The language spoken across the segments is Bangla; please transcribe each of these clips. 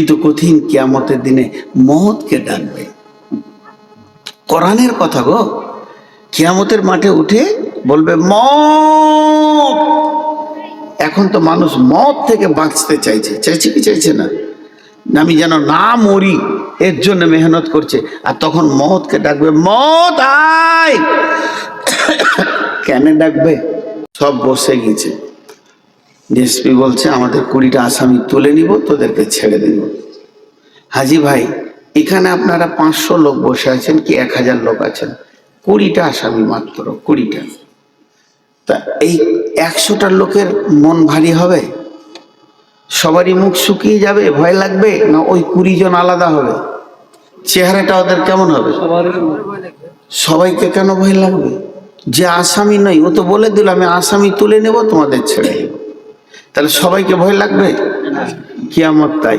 কিন্তু কঠিন কিয়ামতের দিনে মহৎকে ডাকবে। কোরআনের কথা গো, কিয়ামতের মাঠে উঠে বলবে মত এখন তো মানুষ মত থেকে বাঁচতে চাইছে। চাইছে কি চাইছে না? আমি যেন না মরি, এর জন্য মেহনত করছে। আর তখন মতকে ডাকবে মত আয়! কেন ডাকবে? সব বসে গেছে। ডিএসপি বলছে আমাদের কুড়িটা আসামি তুলে নিব তোদেরকে ছেড়ে দিব। হাজি ভাই এখানে আপনারা পাঁচশো লোক বসে আছেন কি এক হাজার লোক আছেন? কুড়িটা আসামি মাত্র কুড়িটা। তা এই একশোটা লোকের মন ভারী হবে? সবারই মুখ শুকিয়ে যাবে ভয় লাগবে না ওই কুড়ি জন আলাদা হবে? চেহারাটা ওদের কেমন হবে? সবাইকে কেন ভয় লাগবে? যে আসামি নয় ও তো বলে দিল আমি আসামি তুলে নেব তোমাদের ছেড়ে দেব। তাহলে সবাইকে ভয় লাগবে? কিয়ামত তাই।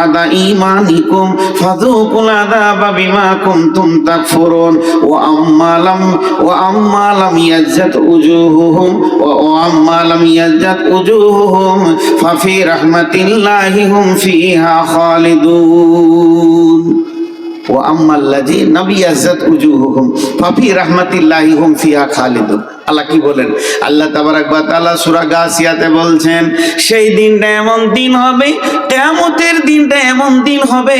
বাদা ইমানিকুম ফাযুকুল আযাবা বিমা কুনতুম তাকফুরুন ওয়া আম্মা ওয়া আম্মা ইয়াজ্জাত উজুহুহুম, ওয়া আম্মা ইয়াজ্জাত উজুহুহুম, ফাফি রাহমাতিল্লাহি হুম ফিহা খালিদুন। ওয়া আম্মা নাবিয়াজ্জাত উজুহুহুম, ফাফি রাহমাতিল্লাহি হুম ফিহা খালিদুন। আল্লাহ কি বলেন? আল্লাহ তাবারাক ওয়া তাআলা সূরা গাসিয়াতে বলছেন, সেই দিনটা এমন দিন হবে, কিয়ামতের দিনটা এমন দিন হবে।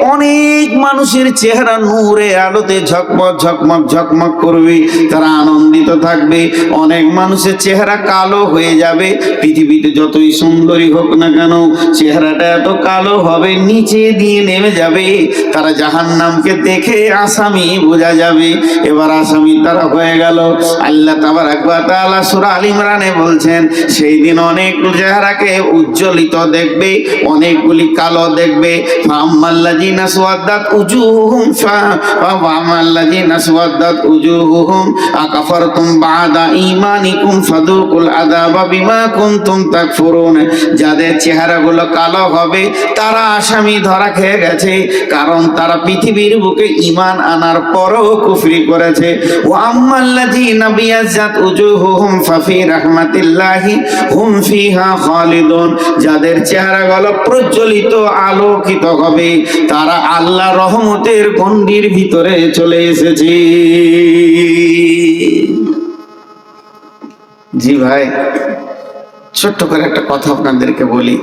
অনেক মানুষের চেহারা নূরে আলোতে ঝকমক ঝকমক ঝকমক করবে। তারা আনন্দিত থাকবে। অনেক মানুষের চেহারা কালো হয়ে যাবে। পৃথিবীতে যতই সুন্দরী হোক না কেন, চেহারাটা এত কালো হবে, নিচে দিয়ে নেমে যাবে। তারা জাহান্নামকে দেখে আসামি বোঝা যাবে। এবার আসামি তারা হয়ে গেল। আল্লাহ তাবারাক ওয়া আল উজ্জ্বলিত দেখবে, অনেকগুলি কালো দেখবে। যাদের চেহারাগুলো কালো হবে, তারা আসামি ধরা খেয়ে গেছে, কারণ তারা পৃথিবীর বুকে ঈমান আনার পরও কুফরি করেছে। ও আম্মাল্লাযিনা বিয়াজ্জাত উজুহুহুম, ফাফি রাহমাতিল্লাহি হুম ফিহা খালিদুন। যাদের চেহারাগুলো প্রজ্বলিত, আলোকিত হবে, তারা আল্লাহ রহমতের গণ্ডির ভিতরে চলে এসেছে। জি ভাই, ছোট্ট করে একটা কথা আপনাদেরকে বলি।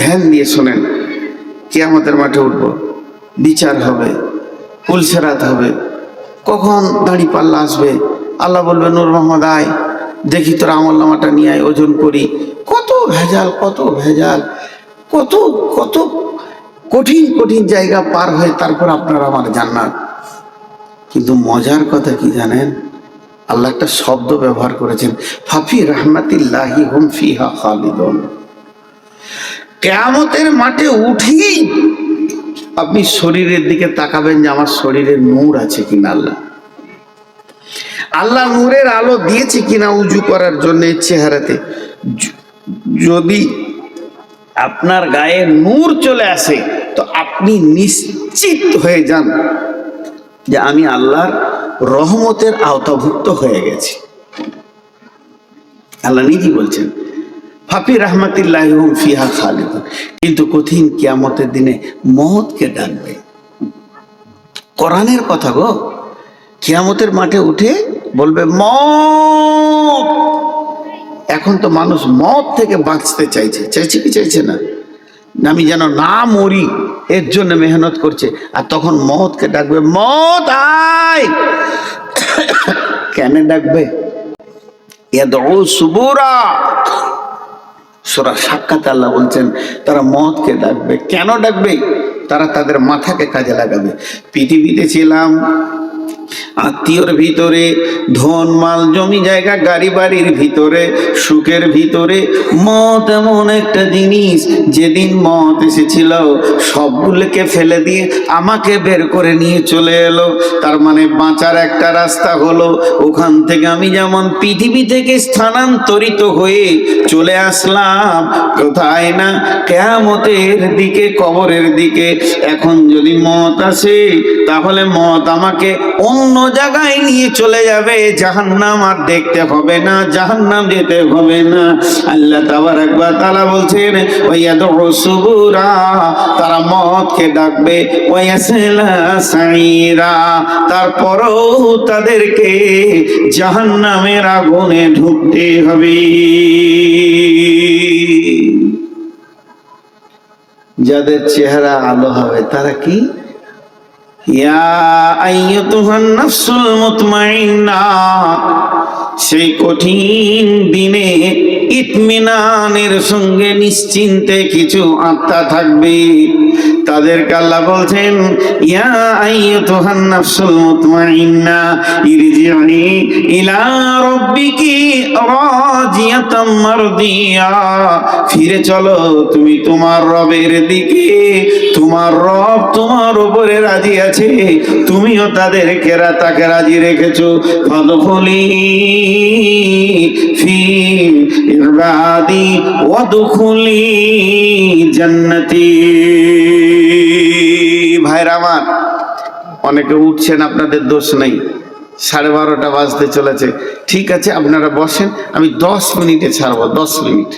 ধ্যান দিয়ে শোনেন আমাদের মাঠে উঠব, বিচার হবে পুলসেরাত হবে, কখন দাড়ি পাল্লা আসবে আল্লাহ বলবে, নূর মোহাম্মদ, আয়। দেখি তোর আমল নামাটা নিয়ে আয়, ওজন করি। কত ভেজাল কত ভেজাল, কত কত কঠিন কঠিন জায়গা পার হয়ে তারপর আপনার আমার জান্নাত। কিন্তু মজার কথা কি জানেন? আল্লাহ একটা শব্দ ব্যবহার করেছেন, ফাফি রহমাতিল্লাহি হুম ফিহা খালিদুন। কেয়ামতের মাঠে উঠেই আপনি শরীরের দিকে তাকাবেন যে আমার শরীরে নূর আছে কিনা আল্লাহ। আল্লাহ নূরের আলো দিয়েছে কিনা উজু করার জন্য চেহারাতে। যদি আপনার গায়ে নূর চলে আসে, তো আপনি নিশ্চিত হয়ে যান যে আমি আল্লাহর রহমতের আওতাভুক্ত হয়ে গেছি। আল্লাহ নিজেই বলছেন, ফাফি রহমতুল্লাহ ফিহা খালিদ কিন্তু কঠিন কিয়ামতের দিনে মহৎকে ডাকবে। কোরআনের কথা গো। কিয়ামতের মাঠে উঠে বলবে মত এখন তো মানুষ মত থেকে বাঁচতে চাইছে। চাইছে কি চাইছে না? আমি যেন না মরি, এর জন্য মেহনত করছে। আর তখন মতকে ডাকবে মত আয়! কেন ডাকবে? সোরা সাক্ষাৎ আল্লাহ বলছেন, তারা মদকে ডাকবে। কেন ডাকবে? তারা তাদের মাথাকে কাজে লাগাবে। পৃথিবীতে ছিলাম আত্মীয়র ভিতরে, ধন, মাল, জমি, জায়গা, গাড়ি, বাড়ির ভিতরে, সুখের ভিতরে, মত এমন একটা জিনিস, যেদিন মত এসেছিল, সবগুলোকে ফেলে দিয়ে আমাকে বের করে নিয়ে চলে এলো। তার মানে বাঁচার একটা রাস্তা হলো, ওখান থেকে আমি যেমন পৃথিবী থেকে স্থানান্তরিত হয়ে চলে আসলাম, কোথায় না কেয়ামতের দিকে, কবরের দিকে। এখন যদি মত আসে, তাহলে মত আমাকে জায়গায় নিয়ে চলে যাবে। জাহান্নাম আর দেখতে হবে না, জাহান্নাম যেতে হবে না। আল্লাহ তাবার একবার তারা বলছেন, ওয়াদউ সুবুরা তারা মতকে ডাকবে। সাইরা তারপরও তাদেরকে জাহান্নামের আগুনে ঢুকতে হবে। যাদের চেহারা আলো হবে, তারা কি? সেই কঠিন দিনে ইতমিনানের সঙ্গে নিশ্চিন্তে কিছু আত্মা থাকবে। তাদেরকে আল্লাহ বলছেন, ইয়া আইয়ুতুহান নাফসুল মুতমাইন্না ইরজি'i ইলা রাব্বিকি রাজিয়াতাম মারদিয়া। ফিরে চলো, তুমি তোমার রবের দিকে, তোমার রব তোমার উপরে রাজি আছে, তুমিও তাদেরকে তাকে রাজি রেখেছো। ফাদখুলি ফি ইবাদি ওয়াদখুলি জান্নাতি। ভাইরা আমার, অনেকে উঠছেন, আপনাদের দোষ নেই। সাড়ে বারোটা বাজতে চলেছে। ঠিক আছে, আপনারা বসেন, আমি দশ মিনিটে ছাড়বো, দশ মিনিট।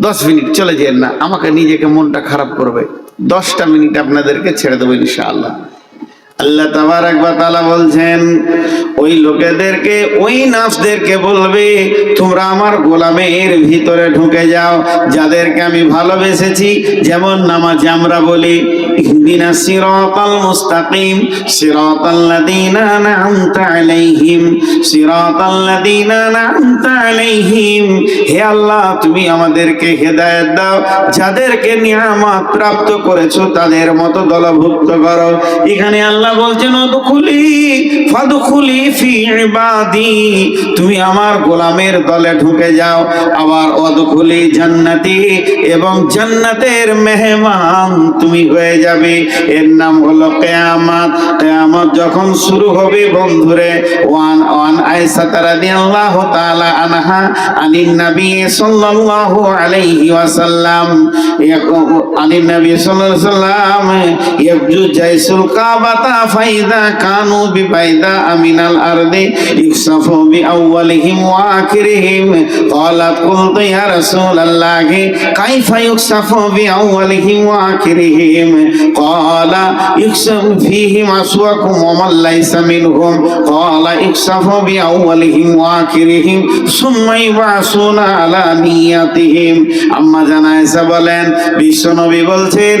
দশ মিনিট, চলে যেন না, আমাকে নিজেকে মনটা খারাপ করবে। দশটা মিনিট আপনাদেরকে ছেড়ে দেবো ইনশাআল্লাহ। আল্লাহ তাবার একবার তালা বলছেন, ওই লোকেদেরকে, ওই নাফসদেরকে বলবে, তোমরা আমার গোলামের ভিতরে ঢুকে যাও, যাদেরকে আমি ভালোবেসেছি, যেমন নামাজে আমরা বলি, ইহদিনা সিরাতাল মুস্তাকিম, সিরাতাল লাযিনা আন'আমতা আলাইহিম, সিরাতাল লাযিনা আন'আমতা আলাইহিম। হে আল্লাহ, তুমি আমাদেরকে হেদায়েত দাও, যাদেরকে নিয়ামত প্রাপ্ত করেছ, তাদের মতো দলভুক্ত করো। এখানে আল্লাহ বলছেন, অদুখুলি, ফাদুখুলি ফি ইবাদি, তুমি আমার গোলামের দলে ঢুকে যাও। আবার, অদুখুলি জান্নাতি এবং জান্নাতের মেহমান তুমি হয়ে যাবে। এর নাম হলো কিয়ামত। যখন শুরু হবে, বন্ধুরে, ওয়ান ওয়ান আয়েশা রাদিয়াল্লাহু তাআলা আনহা আনিন নবী সাল্লাল্লাহু আলাইহি ওয়াসাল্লাম। আনিন নবী সাল্লাল্লাহু আলাইহি ওয়াসাল্লাম জাইসুল কাবাতা ফাইদা কানু বিফাইদা আমিনাল আরদে ইকসাফু বিআউয়ালিহিম ওয়া আখিরিহিম। ক্বালাত কুলতু ইয়া রাসূলাল্লাহ, কাইফা ইকসাফু ওয়া আখিরিহিম। ক্বালা ফীহিম আসওয়াকুম ওয়া মান লাইসা মিনহুম। ক্বালা ইকসাফু ওয়া আখিরিহিম, সুম্মা ইবাসুনা আলা নিয়াতিহিম। আম্মা জানাইসা বলেন, বিশ্বনবী বলছেন,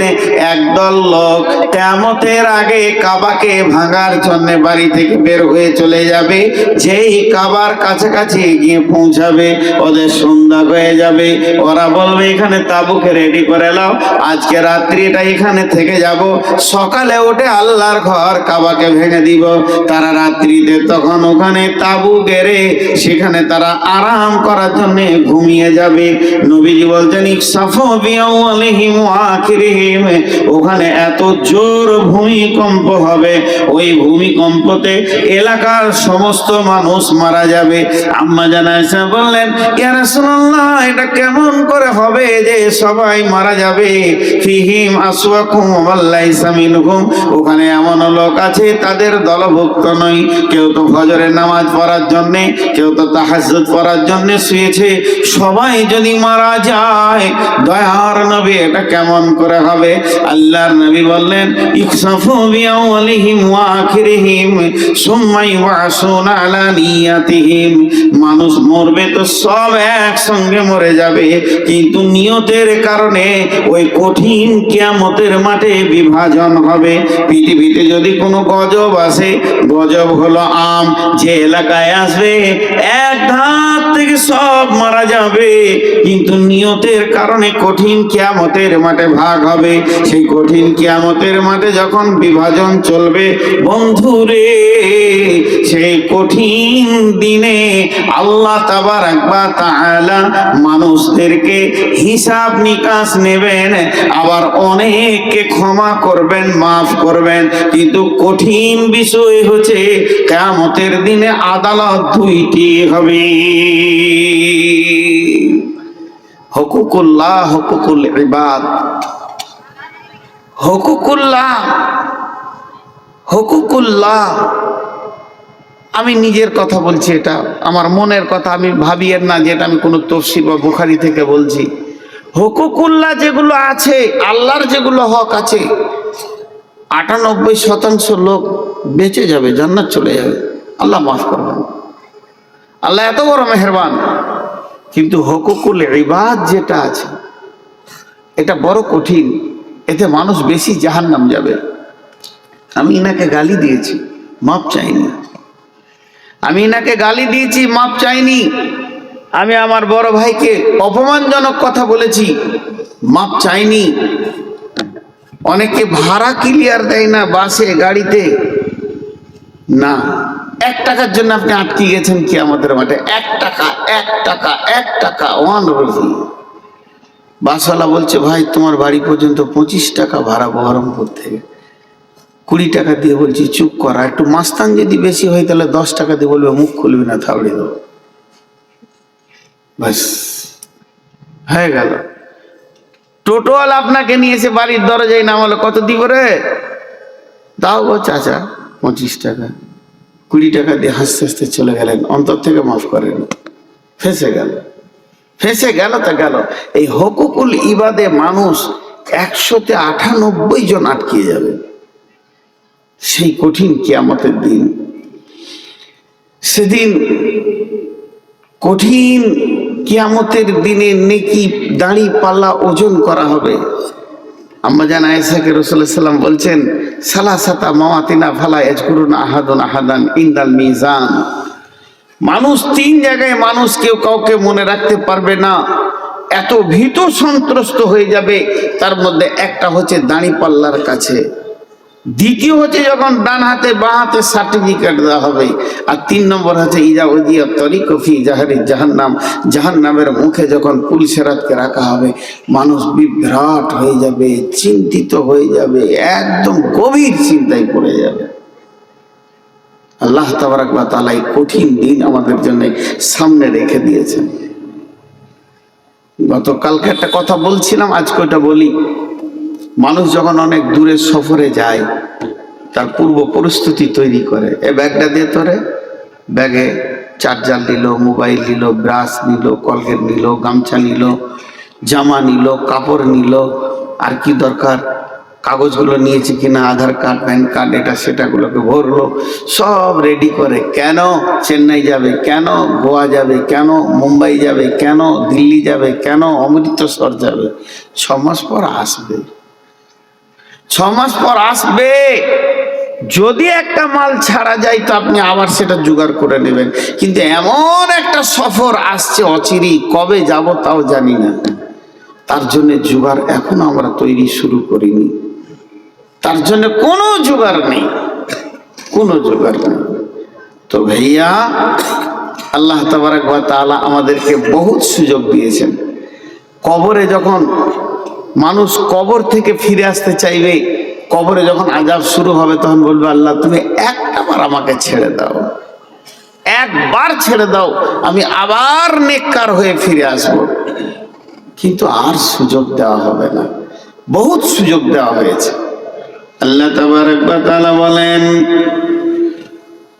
একদল লোক কিয়ামতের আগে কাবা কাবাকে ভাঙার জন্য বাড়ি থেকে বের হয়ে চলে যাবে। যেই কাবার কাছাকাছি গিয়ে পৌঁছাবে, ওদের সন্ধ্যা হয়ে যাবে। ওরা বলবে, এখানে তাবুকে রেডি করে নাও। আজকে রাত্রিটা এখানে থেকে যাব। সকালে উঠে আল্লাহর ঘর কাবাকে ভেঙে দিব। তারা রাত্রিতে তখন ওখানে তাবু গেড়ে সেখানে তারা আরাম করার জন্য ঘুমিয়ে যাবে। নবীজি বলছেন ওখানে এত জোর ভূমিকম্প হবে। ওই ভূমিকম্পতে এলাকার সমস্ত মানুষ মারা যাবে। আম্মা জানাইসা বললেন, ইয়া এটা কেমন করে হবে যে সবাই মারা যাবে? ফিহিম আসওয়াকুম ওয়াল্লাইসা মিনহুম। ওখানে এমন লোক আছে, তাদের দলভুক্ত নয় কেউ তো ফজরের নামাজ পড়ার জন্য, কেউ তো তাহাজ্জুদ পড়ার জন্য শুয়েছে। সবাই যদি মারা যায়, দয়ার নবী, এটা কেমন করে হবে? আল্লাহর নবী বললেন, ইকসাফু বিআউলিহিম ওয়া আখিরিহিম সুম্মা ইউবাসুনা আলা নিয়াতিহিম। মানুষ মরবে তো সব একসঙ্গে মরে যাবে, কিন্তু নিয়তের কারণে ওই কঠিন কিয়ামতের মাঠে বিভাজন হবে। পৃথিবীতে যদি কোনো গজব আসে, গজব হলো আম। যে এলাকায় আসবে, এক ধাপ থেকে সব মারা যাবে। কিন্তু নিয়তের কারণে কঠিন কিয়ামতের মাঠে ভাগ হবে। সেই কঠিন কিয়ামতের মাঠে যখন বিভাজন চলবে, বন্ধুরে, সেই কঠিন দিনে আল্লাহ তাবার একবার তাআলা মানুষদেরকে হিসাব নিকাশ নেবেন, আবার অনেককে ক্ষমা করবেন, মাফ করবেন। কিন্তু কঠিন বিষয় হচ্ছে, কেয়ামতের দিনে আদালত দুইটি হবে। হকুকুল্লাহ হকুকুল ইবাদ হকুকুল্লাহ হকুকুল্লাহ আমি নিজের কথা বলছি এটা, আমার মনের কথা আমি ভাবিয়ের না যেটা আমি কোনো তফসির বা বুখারি থেকে বলছি। হকুকুল্লাহ যেগুলো আছে, আল্লাহর যেগুলো হক আছে, আটানব্বই শতাংশ লোক বেঁচে যাবে, জান্নাত চলে যাবে। আল্লাহ মাফ করবেন। আল্লাহ এত বড় মেহরবান। কিন্তু হকুকুল ইবাদ যেটা আছে, এটা বড় কঠিন। এতে মানুষ বেশি জাহান্নাম যাবে। আমি ইনাকে গালি দিয়েছি, মাপ চাইনি। আমি ইনাকে গালি দিয়েছি, মাপ চাইনি। আমি আমার বড় ভাইকে অপমানজনক কথা বলেছি, মাপ চাইনি। অনেকে ভাড়া ক্লিয়ার দেয় না বাসে, গাড়িতে। না, এক টাকার জন্য আপনি আটকে গেছেন কি আমাদের মাঠে? এক টাকা এক টাকা এক টাকা ওয়ান রুপি বাসওয়ালা বলছে, ভাই, তোমার বাড়ি পর্যন্ত পঁচিশ টাকা ভাড়া বহরমপুর থেকে। কুড়ি টাকা দিয়ে বলছি, চুপ করা একটু মাস্তান যদি বেশি হয় তাহলে দশ টাকা দিয়ে বলবে, মুখ খুলবি না, থাবড়ে দেবো ব্যাস, হয়ে গেল। টোটোয়াল আপনাকে নিয়ে এসে বাড়ির দরজায় নামালো। কত দিব রে দাও গো চাচা পঁচিশ টাকা। কুড়ি টাকা দিয়ে হাসতে হাসতে চলে গেলেন, অন্তর থেকে মাফ করেন। ফেসে গেল। ফেসে গেল তা গেল। এই হকুকুল ইবাদে মানুষ একশোতে আটানব্বই জন আটকে যাবে। সেই কঠিন কিয়ামতের দিন। সেদিন কঠিন কিয়ামতের দিনে নেকি দাড়ি পাল্লা ওজন করা হবে। আম্মা জান আয়েশাকে রসুল্লাহাম বলছেন সালা সাতা মাওয়াতিনা ফালা ইয়াজকুরুন আহাদুন আহাদান ইন্দাল মিজান। মানুষ তিন জায়গায় মানুষ কেউ কাউকে মনে রাখতে পারবে না। এত ভীত সন্ত্রস্ত হয়ে যাবে, তার মধ্যে একটা হচ্ছে দাঁড়িপাল্লার কাছে। দ্বিতীয় হচ্ছে যখন ডান হাতে বাঁ হাতে সার্টিফিকেট দেওয়া হবে, আর তিন নম্বর হচ্ছে ইজা উদিয়া তরিকফি জাহারি জাহান্নাম। জাহান্নামের মুখে যখন পুলিশেরাতকে রাখা হবে, মানুষ বিভ্রাট হয়ে যাবে, চিন্তিত হয়ে যাবে, একদম গভীর চিন্তায় পড়ে যাবে। আল্লাহ তাবারাকাল্লাহ তাআলা এই কঠিন দিন আমাদের জন্য সামনে রেখে দিয়েছেন। গতকালকে একটা কথা বলছিলাম, আজকে ওটা বলি। মানুষ যখন অনেক দূরে সফরে যায়, তার পূর্ব পরিস্থিতি তৈরি করে। এ ব্যাগটা দিয়ে তোরে ব্যাগে চার্জার নিল, মোবাইল নিল, ব্রাশ নিল, কলগেট নিল, গামছা নিল, জামা নিল, কাপড় নিল, আর কি দরকার? কাগজগুলো নিয়েছে কিনা, আধার কার্ড, প্যান কার্ড, এটা সেটাগুলোকে ভরলো, সব রেডি করে। কেন চেন্নাই যাবে? কেন গোয়া যাবে? কেন মুম্বাই যাবে? কেন দিল্লি যাবে? কেন অমৃতসর যাবে? ছ মাস পর আসবে। ছ মাস পর আসবে। যদি একটা মাল ছাড়া যায়, তো আপনি আবার সেটা জোগাড় করে নেবেন। কিন্তু এমন একটা সফর আসছে অচিরি কবে যাব তাও জানি না। তার জন্য জোগাড় এখন আমরা তৈরি শুরু করিনি। তার জন্য কোনো জোগাড় নেই। কোনো জোগাড় নেই। তো ভাইয়া, আল্লাহ তাবারাক তাআলা আমাদেরকে বহুত সুযোগ দিয়েছেন। কবরে যখন মানুষ কবর থেকে ফিরে আসতে চাইবে, কবরে যখন আজাব শুরু হবে, তখন বলবে, আল্লাহ, তুমি একটা বার আমাকে ছেড়ে দাও। একবার ছেড়ে দাও, আমি আবার নেককার হয়ে ফিরে আসব। কিন্তু আর সুযোগ দেওয়া হবে না। বহুত সুযোগ দেওয়া হয়েছে। আল্লাহ তাআলা বলেন,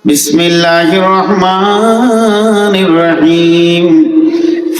বিসমিল্লাহির রহমানির রহিম।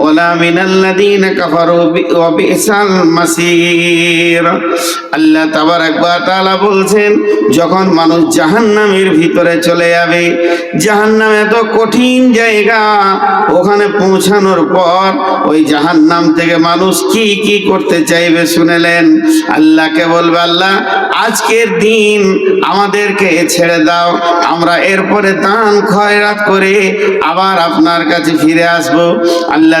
ولا من الذين كفروا ب- وبئس المصير আল্লাহ তাবারাক ওয়া তাআলা বলছেন যখন মানুষ জাহান্নামের ভিতরে চলে যাবে জাহান্নাম এত কঠিন জায়গা ওখানে পৌঁছানোর পর ওই জাহান্নাম থেকে মানুষ কি কি করতে চাইবে শুনেলেন আল্লাহকে বলবে আল্লাহ আজকের দিন আমাদেরকে ছেড়ে দাও আমরা এরপরে দান খয়রাত করে আবার আপনার কাছে ফিরে আসব আল্লাহ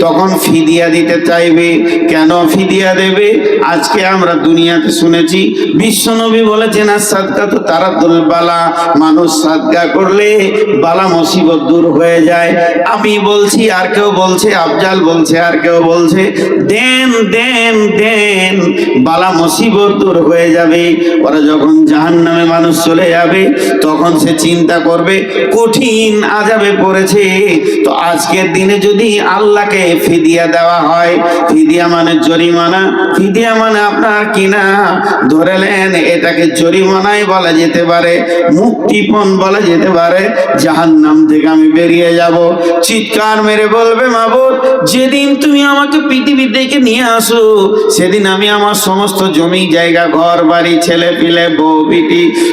তখন ফিদিয়া দিতে চাইবে। কেন ফিদিয়া দেবে? আজকে আমরা দুনিয়াতে শুনেছি, বিশ্বনবী বলেছেন, আর সাদকা তো তারাতুল বালা। মানুষ সাদকা করলে বালা মুসিবত দূর হয়ে যায়। আমি বলছি, আর কেউ বলছে, আফজাল বলছে, আর কেউ বলছে, দেন দেন দেন, বালা মুসিবত দূর হয়ে যাবে। ওরা যখন জাহান্নামে মানুষ চলে যাবে, তখন সে চিন্তা করবে, কঠিন আজাবে পড়েছে। তো আজকের দিনে যদি আল্লাহকে ফিদিয়া দেওয়া হয়, ফিদিয়া মানে জরিমানা, ফিদিয়া মানে আপনার কিনা? ধরেলেন এটাকে জরিমানাই বলা যেতে পারে, মুক্তিপণ বলা যেতে পারে, জাহান্নাম থেকে আমি বেরিয়ে যাব। চিৎকার মেরে বলবে, মাবুদ, যেদিন তুমি আমাকে পৃথিবী থেকে নিয়ে আসো, সেদিন আমি আমার সমস্ত জমি, জায়গা, ঘর, বাড়ি, ছেলে পিলে, বউ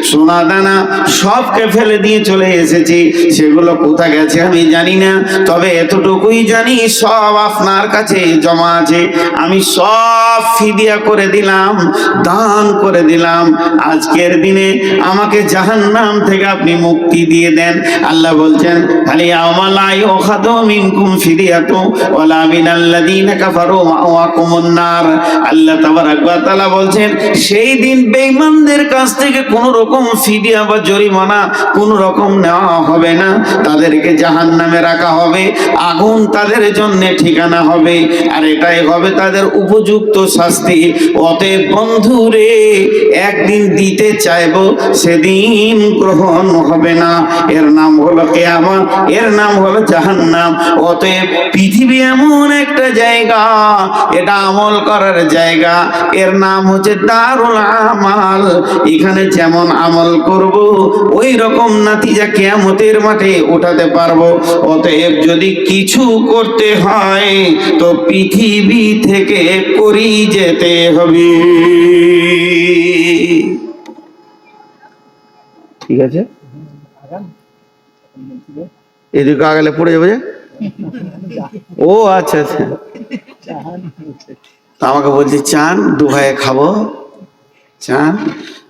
সোনা দানা সবকে ফেলে দিয়ে চলে এসেছি। সেগুলো কোথা গেছে আমি জানি না, তবে এতটুকুই জানি, সব আপনার কাছে জমা আছে। আমি সব ফিদিয়া করে দিলাম, দান করে দিলাম। আজকের দিনে আমাকে জাহান্নাম থেকে আপনি মুক্তি দিয়ে দেন। আল্লাহ বলছেন খালি আমালাই ওখাদু মিনকুম ফিদিয়াতু, ওয়ালা মিনাল্লাযীনা কাফারু মাওয়াকুমুন নার আল্লাহ তাবারাক ওয়া তাআলা বলছেন, সেই দিন বেঈমানদের কাছ থেকে কোনো রকম ফিদিয়া বা জরিমানা কোনো রকম নেওয়া হবে না। তাদেরকে জাহান্নামে রাখা হবে। আগুন তাদের জন্য ঠিকানা হবে। আর এটাই হবে তাদের উপযুক্ত শাস্তি। অতএব বন্ধুরে, একদিন দিতে চাইব, সেদিন গ্রহণ হবে না। এর নাম হলো কেয়ামত, এর নাম হলো জাহান্নাম। অতএব পৃথিবী এমন একটা জায়গা, এটা আমল করার জায়গা। এর নাম হচ্ছে দারুল আমাল। এখানে যেমন আমল করব, ওই রকম নাতিজা কেয়ামতের মাঠে উঠাতে পারব। অতএব যদি কিছু করতে হয়, তো পৃথিবী থেকে করি যেতে হবে। ঠিক আছে? এদিকে আগালে পড়ে যাবে যে? ও আচ্ছা আচ্ছা। আমাকে বলছে, চান দু ভাইয়ে খাব। চান?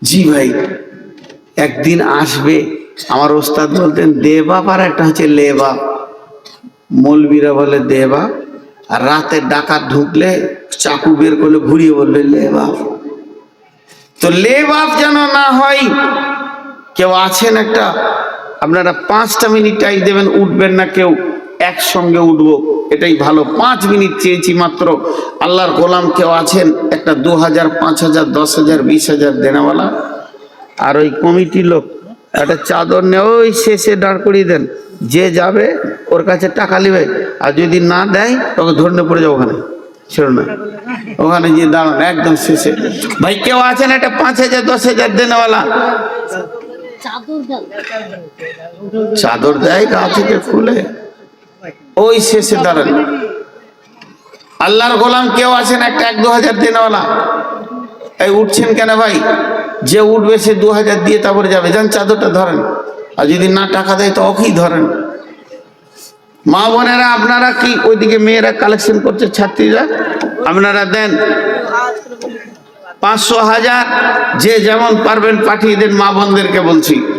জি ভাই, একদিন আসবে। আমার ওস্তাদ বলতেন দেবাপ আর একটা হচ্ছে লেবাপ মৌলবীরা বলে দেবাপ আর রাতে ডাকাত ঢুকলে চাকু বের করলে ঘুরিয়ে বলবে লেবাপ তো লেবাপ যেন না হয়, কেউ আছেন একটা? আপনারা পাঁচটা মিনিট টাইম দেবেন, উঠবেন না কেউ। একসঙ্গে উঠবো। এটাই ভালো। পাঁচ মিনিট চেয়েছি মাত্র। আল্লাহর গোলাম কেউ আছেন? একটা দু হাজার পাঁচ হাজার দশ হাজার বিশ হাজার দেনাওয়ালা। আর ওই কমিটির লোক একটা চাদর নিয়ে ওই শেষে দাঁড় করিয়ে দেন। যে যাবে ওর কাছে টাকা নেবে। আর যদি না দেয় তোকে ধরে পড়ে যাও ওখানে। ছিল না। ওখানে গিয়ে দাঁড়ান একদম শেষে। ভাই কেউ আছেন? একটা পাঁচ হাজার দশ হাজার দেনেওয়ালা। চাদর দেয় গা থেকে খুলে। ওই শেষে দাঁড়ান। আল্লাহর গোলাম কেউ আছেন একটা, এক দু হাজার দেনেওয়ালা। এই উঠছেন কেন ভাই? যে উঠবে সে দু হাজার দিয়ে তারপরে যাবে। যান চাদরটা ধরেন। আর যদি না টাকা দেয় তো ওকেই ধরেন। মা বোনেরা, আপনারা কি ওইদিকে মেয়েরা কালেকশন করছে, ছাত্রীরা? আপনারা দেন পাঁচশো হাজার। যে যেমন পারবেন পাঠিয়ে দেন মা বোনদেরকে বলছি।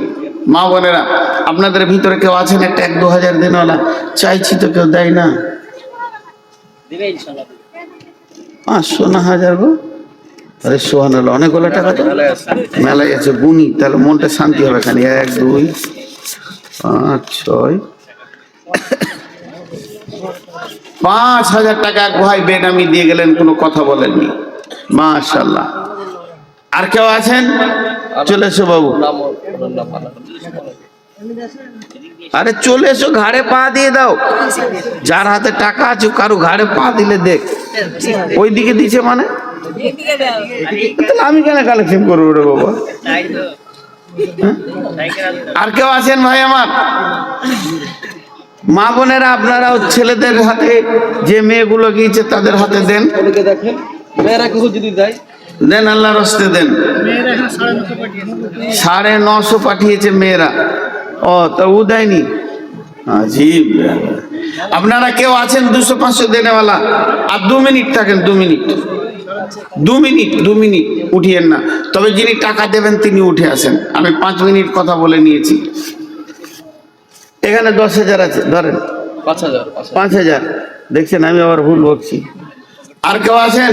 মা বোনেরা আপনাদের ভিতরে কেউ আছেন? একটা এক দু হাজার দিনওয়ালা। চাইছি তো কেউ দেয় না। পাঁচশো না হাজার গো। আরে সোহান হলো অনেকগুলো টাকা তো। মেলায় আছে। গুনি তাহলে মনটা শান্তি হবে খালি। এক দুই পাঁচ ছয়। পাঁচ হাজার টাকা এক ভাই বেনামি দিয়ে গেলেন কোনো কথা বলেননি। মাশাল্লাহ আর কেউ আছেন? চলে এসো বাবু। আরে চলে এসো ঘাড়ে পা দিয়ে দাও। যার হাতে টাকা আছে কারও ঘাড়ে পা দিলে দেখ। ওই দিকে দিছে মানে? আমি কেন কালেকশন করব রে বাবা? হ্যাঁ? আর কেউ আছেন ভাই আমার? মা বোনেরা আপনারাও ছেলেদের হাতে যে মেয়েগুলো গিয়েছে তাদের হাতে দেন। মেয়েরা কেউ যদি দেয় দেন আল্লাহ রস্তে দেন। সাড়ে নশো পাঠিয়েছে মেয়েরা। ও তা ও দেয়নি? আজীব আপনারা কেউ আছেন দুশো পাঁচশো দেনেওয়ালা? আর দু মিনিট থাকেন দু মিনিট। দু মিনিট দু মিনিট উঠিয়েন না। তবে যিনি টাকা দেবেন তিনি উঠে আসেন। আমি পাঁচ মিনিট কথা বলে নিয়েছি। এখানে দশ হাজার আছে ধরেন। পাঁচ হাজার পাঁচ হাজার। পাঁচ হাজার। দেখছেন আমি আবার ভুল বলছি আর কেউ আছেন?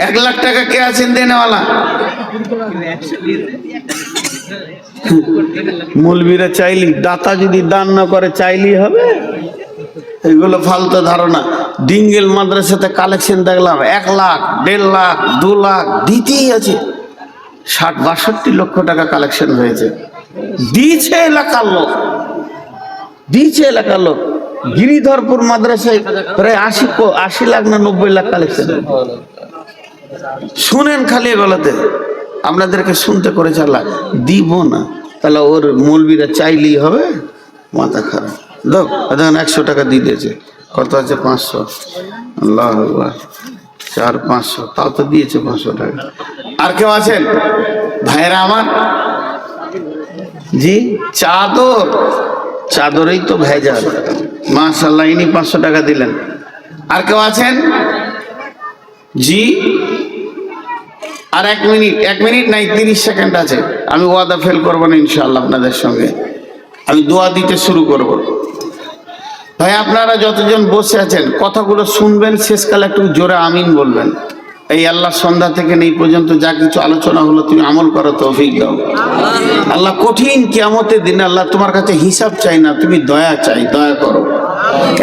এক লাখ টাকা কে আছেন দেনেওয়ালা? মূলবীরা চাইলি দাতা যদি দান না করে চাইলেই হবে? এগুলো ফালতু ধারণা। ডিঙ্গেল মাদ্রাসাতে কালেকশন দেখলাম এক লাখ দেড় লাখ দু লাখ দিতেই আছে। ষাট বাষট্টি লক্ষ টাকা কালেকশন হয়েছে। দিয়েছে এলাকার লোক। দিয়েছে এলাকার লোক। গিরিধরপুর মাদ্রাসায় প্রায় আশি কো- আশি লাখ না নব্বই লাখ কালেকশন শুনেন খালি গলাতে। আপনাদেরকে শুনতে করে চালা দিব না। তাহলে ওর মৌলবীরা চাইলেই হবে, মাথা খারাপ। দাও দেখেন একশো টাকা দিয়ে দিয়েছে। কত আছে? পাঁচশো। আল্লাহ। চার, পাঁচশো। তাও তো দিয়েছে পাঁচশো টাকা। আর কেউ আছেন? ভাইরা আমার? জি? চাদর? চাদরেই তো ভেজাল। মাশাল্লাহ ইনি পাঁচশো টাকা দিলেন। আর কেউ আছেন? জি? আর এক মিনিট এক মিনিট নাই, তিরিশ সেকেন্ড আছে। আমি ওয়াদা ফেল করব না ইনশাল্লাহ আপনাদের সঙ্গে। আমি দোয়া দিতে শুরু করব। ভাই, আপনারা যতজন বসে আছেন, কথাগুলো শুনবেন, শেষকালে একটু জোরে আমিন বলবেন। এই আল্লাহ সন্ধ্যা থেকে নেই পর্যন্ত যা কিছু আলোচনা হলো, তুমি আমল করো তৌফিক দাও। আল্লাহ কঠিন কিয়ামতের দিন আল্লাহ তোমার কাছে হিসাব চাই না, তুমি দয়া চাই, দয়া করো।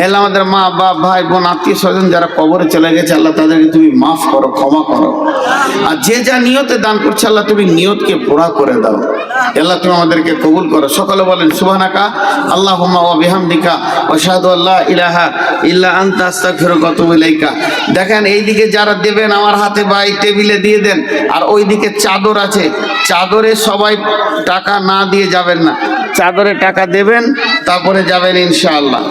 এল আমাদের মা, বাপ, ভাই, বোন, আত্মীয় স্বজন যারা কবরে চলে গেছে, আল্লাহ তাদেরকে তুমি মাফ করো, ক্ষমা করো। আর যে যা নিয়তে দান করছে, আল্লাহ তুমি নিয়তকে পুরা করে দাও। আল্লাহ তুমি আমাদেরকে কবুল করো। সকলে বলেন, সুবহানাকা, আল্লাহুম্মা ওয়া বিহামদিকা ওয়া শাহাদু আল্লা ইলাহা ইল্লা আনতা, আস্তাগফিরুকা ওয়া আতুবু ইলাইকা। দেখেন, এইদিকে যারা দেবেন, আমার হাতে বা এই টেবিলে দিয়ে দেন, আর ওইদিকে চাদর আছে। চাদরে সবাই টাকা না দিয়ে যাবেন না। চাদরে টাকা দেবেন, তারপরে যাবেন ইনশাআল্লাহ।